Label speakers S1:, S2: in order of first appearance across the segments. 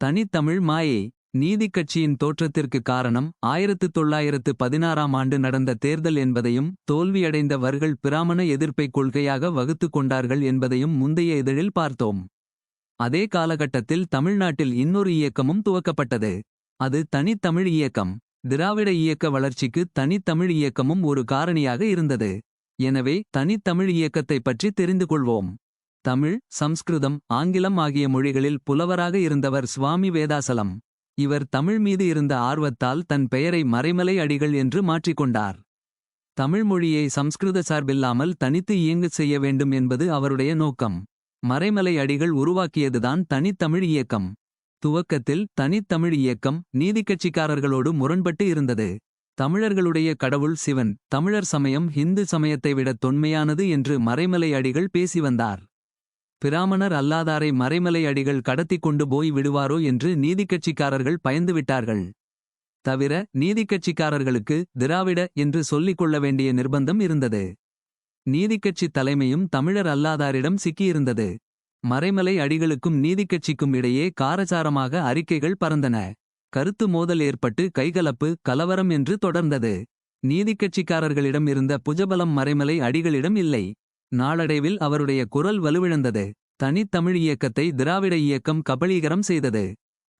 S1: தனித்தமிழ் மாயை நீதிக் கட்சியின் தோற்றத்திற்கு காரணம் ஆயிரத்து தொள்ளாயிரத்து பதினாறாம் ஆண்டு நடந்த தேர்தல் என்பதையும் தோல்வியடைந்தவர்கள் பிராமண எதிர்ப்பை கொள்கையாக வகுத்துக் கொண்டார்கள் என்பதையும் முந்தைய இதழில் பார்த்தோம். அதே காலகட்டத்தில் தமிழ்நாட்டில் இன்னொரு இயக்கமும் துவக்கப்பட்டது. அது தனித்தமிழ் இயக்கம். திராவிட இயக்க வளர்ச்சிக்கு தனித்தமிழ் இயக்கமும் ஒரு காரணியாக இருந்தது. எனவே தனித்தமிழ் இயக்கத்தைப் பற்றி தெரிந்து கொள்வோம். தமிழ் சம்ஸ்கிருதம் ஆங்கிலம் ஆகிய மொழிகளில் புலவராக இருந்தவர் சுவாமி வேதாசலம். இவர் தமிழ் மீது இருந்த ஆர்வத்தால் தன் பெயரை மறைமலை அடிகள் என்று மாற்றிக்கொண்டார். தமிழ் மொழியை சம்ஸ்கிருத சார்பில்லாமல் தனித்து இயங்கச் செய்ய வேண்டும் என்பது அவருடைய நோக்கம். மறைமலை அடிகள் உருவாக்கியதுதான் தனித்தமிழ் இயக்கம். துவக்கத்தில் தனித்தமிழ் இயக்கம் நீதிக்கட்சிக்காரர்களோடு முரண்பட்டு இருந்தது. தமிழர்களுடைய கடவுள் சிவன் தமிழர் சமயம் ஹிந்து சமயத்தை விட தொன்மையானது என்று மறைமலை அடிகள் பேசி வந்தார். பிராமணர் அல்லாதாரை மறைமலை அடிகள் கடத்திக் கொண்டு போய் விடுவாரோ என்று நீதிக்கட்சிக்காரர்கள் பயந்துவிட்டார்கள். தவிர நீதிக்கட்சிக்காரர்களுக்கு திராவிட என்று சொல்லிக் கொள்ள வேண்டிய நிர்பந்தம் இருந்தது. நீதிக்கட்சி தலைமையும் தமிழர் அல்லாதாரிடம் சிக்கியிருந்தது. மறைமலை அடிகளுக்கும் நீதிக்கட்சிக்கும் இடையே காரசாரமாக அறிக்கைகள் பறந்தன. கருத்து மோதல் ஏற்பட்டு கைகலப்பு கலவரம் என்று தொடர்ந்தது. நீதிக்கட்சிக்காரர்களிடம் இருந்த புஜபலம் மறைமலை அடிகளிடம் இல்லை. நாளடைவில் அவருடைய குரல் வலுவிழந்தது. தனித்தமிழ் இயக்கத்தை திராவிட இயக்கம் கபளீகரம் செய்தது.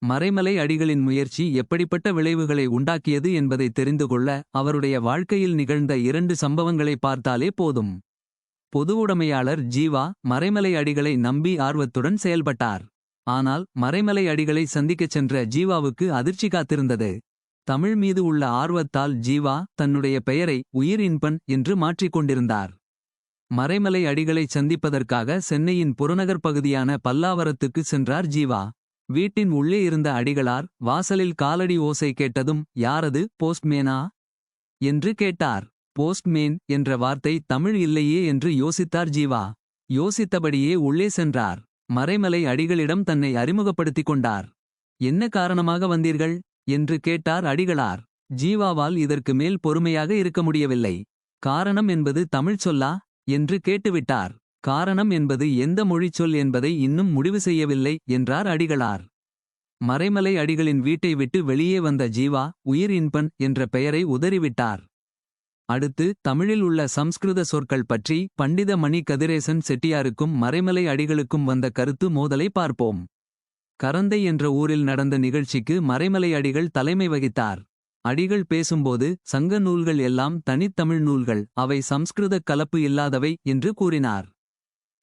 S1: மறைமலை அடிகளின் முயற்சி எப்படிப்பட்ட விளைவுகளை உண்டாக்கியது என்பதை தெரிந்து கொள்ள அவருடைய வாழ்க்கையில் நிகழ்ந்த இரண்டு சம்பவங்களை பார்த்தாலே போதும். பொதுவுடைமையாளர் ஜீவா மறைமலை அடிகளை நம்பி ஆர்வத்துடன் செயல்பட்டார். ஆனால் மறைமலை அடிகளை சந்திக்கச் சென்ற ஜீவாவுக்கு அதிர்ச்சி காத்திருந்தது. தமிழ் மீது உள்ள ஆர்வத்தால் ஜீவா தன்னுடைய பெயரை உயிர் இன்பன் என்று மாற்றிக்கொண்டிருந்தார். மறைமலை அடிகளைச் சந்திப்பதற்காக சென்னையின் புறநகர் பகுதியான பல்லாவரத்துக்கு சென்றார் ஜீவா. வீட்டின் உள்ளே இருந்த அடிகளார் வாசலில் காலடி ஓசை கேட்டதும் யாரது? போஸ்ட்மேனா? என்று கேட்டார். போஸ்ட்மேன் என்ற வார்த்தை தமிழ் இல்லையே என்று யோசித்தார் ஜீவா. யோசித்தபடியே உள்ளே சென்றார். மறைமலை அடிகளிடம் தன்னை அறிமுகப்படுத்திக் கொண்டார். என்ன காரணமாக வந்தீர்கள்? என்று கேட்டார் அடிகளார். ஜீவாவால் இதற்கு மேல் பொறுமையாக இருக்க முடியவில்லை. காரணம் என்பது தமிழ் சொல்லா? என்று கேட்டுவிட்டார். காரணம் என்பது எந்த மொழிச்சொல் என்பதை இன்னும் முடிவு செய்யவில்லை என்றார் அடிகளார். மறைமலை அடிகளின் வீட்டை விட்டு வெளியே வந்த ஜீவா உயிர் இன்பன் என்ற பெயரை உதறிவிட்டார். அடுத்து தமிழில் உள்ள சம்ஸ்கிருத சொற்கள் பற்றி பண்டித மணி கதிரேசன் செட்டியாருக்கும் மறைமலை அடிகளுக்கும் வந்த கருத்து மோதலை பார்ப்போம். கரந்தை என்ற ஊரில் நடந்த நிகழ்ச்சிக்கு மறைமலை அடிகள் தலைமை வகித்தார். அடிகள் பேசும்போது சங்க நூல்கள் எல்லாம் தனித்தமிழ் நூல்கள் அவை சம்ஸ்கிருத கலப்பு இல்லாதவை என்று கூறினார்.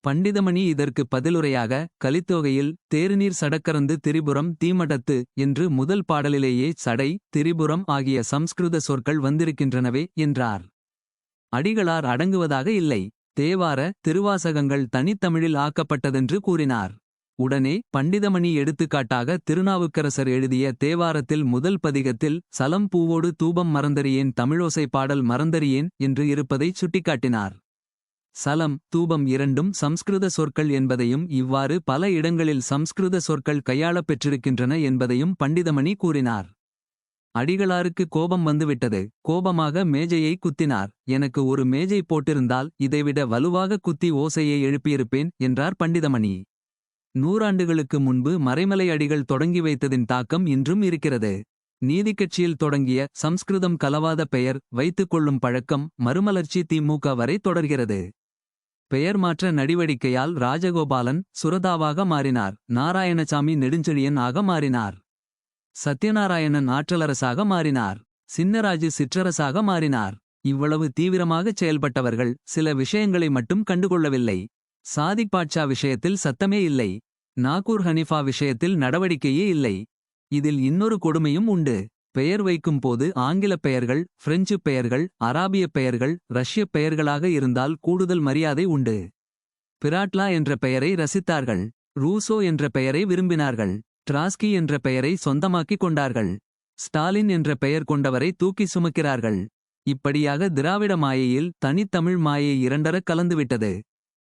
S1: பண்டிதமணி இதற்கு பதிலுரையாக கலித்தொகையில் தேருநீர் சடக்கரந்து திரிபுரம் தீமடத்து என்று முதல் பாடலிலேயே சடை திரிபுரம் ஆகிய சம்ஸ்கிருத சொற்கள் வந்திருக்கின்றனவே என்றார். அடிகளார் அடங்குவதாக இல்லை. தேவார திருவாசகங்கள் தனித்தமிழில் ஆக்கப்பட்டதென்று கூறினார். உடனே பண்டிதமணி எடுத்துக்காட்டாக திருநாவுக்கரசர் எழுதிய தேவாரத்தில் முதல் பதிகத்தில் சலம் பூவோடு தூபம் மறந்தறியேன் தமிழோசை பாடல் மறந்தறியேன் என்று இருப்பதைச் சுட்டிக்காட்டினார். சலம் தூபம் இரண்டும் சம்ஸ்கிருத சொற்கள் என்பதையும் இவ்வாறு பல இடங்களில் சம்ஸ்கிருத சொற்கள் கையாளப் பெற்றிருக்கின்றன என்பதையும் பண்டிதமணி கூறினார். அடிகளாருக்கு கோபம் வந்துவிட்டது. கோபமாக மேஜையை குத்தினார். எனக்கு ஒரு மேஜை போட்டிருந்தால் இதைவிட வலுவாக குத்தி ஓசையை எழுப்பியிருப்பேன் என்றார் பண்டிதமணி. நூறாண்டுகளுக்கு முன்பு மறைமலை அடிகள் தொடங்கி வைத்ததின் தாக்கம் இன்றும் இருக்கிறது. நீதிக்கட்சியில் தொடங்கிய சம்ஸ்கிருதம் கலவாத பெயர் வைத்துக் கொள்ளும் பழக்கம் மறுமலர்ச்சி திமுக வரை தொடர்கிறது. பெயர் மாற்ற நடவடிக்கையால் ராஜகோபாலன் சுரதாவாக மாறினார். நாராயணசாமி நெடுஞ்செழியன் ஆக மாறினார். சத்யநாராயணன் ஆற்றலரசாக மாறினார். சின்னராஜு சிற்றரசாக மாறினார். இவ்வளவு தீவிரமாகச் செயல்பட்டவர்கள் சில விஷயங்களை மட்டும் கண்டுகொள்ளவில்லை. சாதிக் பாட்சா விஷயத்தில் சத்தமே இல்லை. நாகூர் ஹனிஃபா விஷயத்தில் நடவடிக்கையே இல்லை. இதில் இன்னொரு கொடுமையும் உண்டு. பெயர் வைக்கும் போது ஆங்கிலப் பெயர்கள் பிரெஞ்சு பெயர்கள் அராபியப் பெயர்கள் ரஷ்யப் பெயர்களாக இருந்தால் கூடுதல் மரியாதை உண்டு. பிராட்லா என்ற பெயரை ரசித்தார்கள். ரூசோ என்ற பெயரை விரும்பினார்கள். டிராஸ்கி என்ற பெயரை சொந்தமாக்கிக் கொண்டார்கள். ஸ்டாலின் என்ற பெயர் கொண்டவரை தூக்கி சுமக்கிறார்கள். இப்படியாக திராவிட மாயையில் தனித்தமிழ் மாயை இரண்டரக் கலந்துவிட்டது.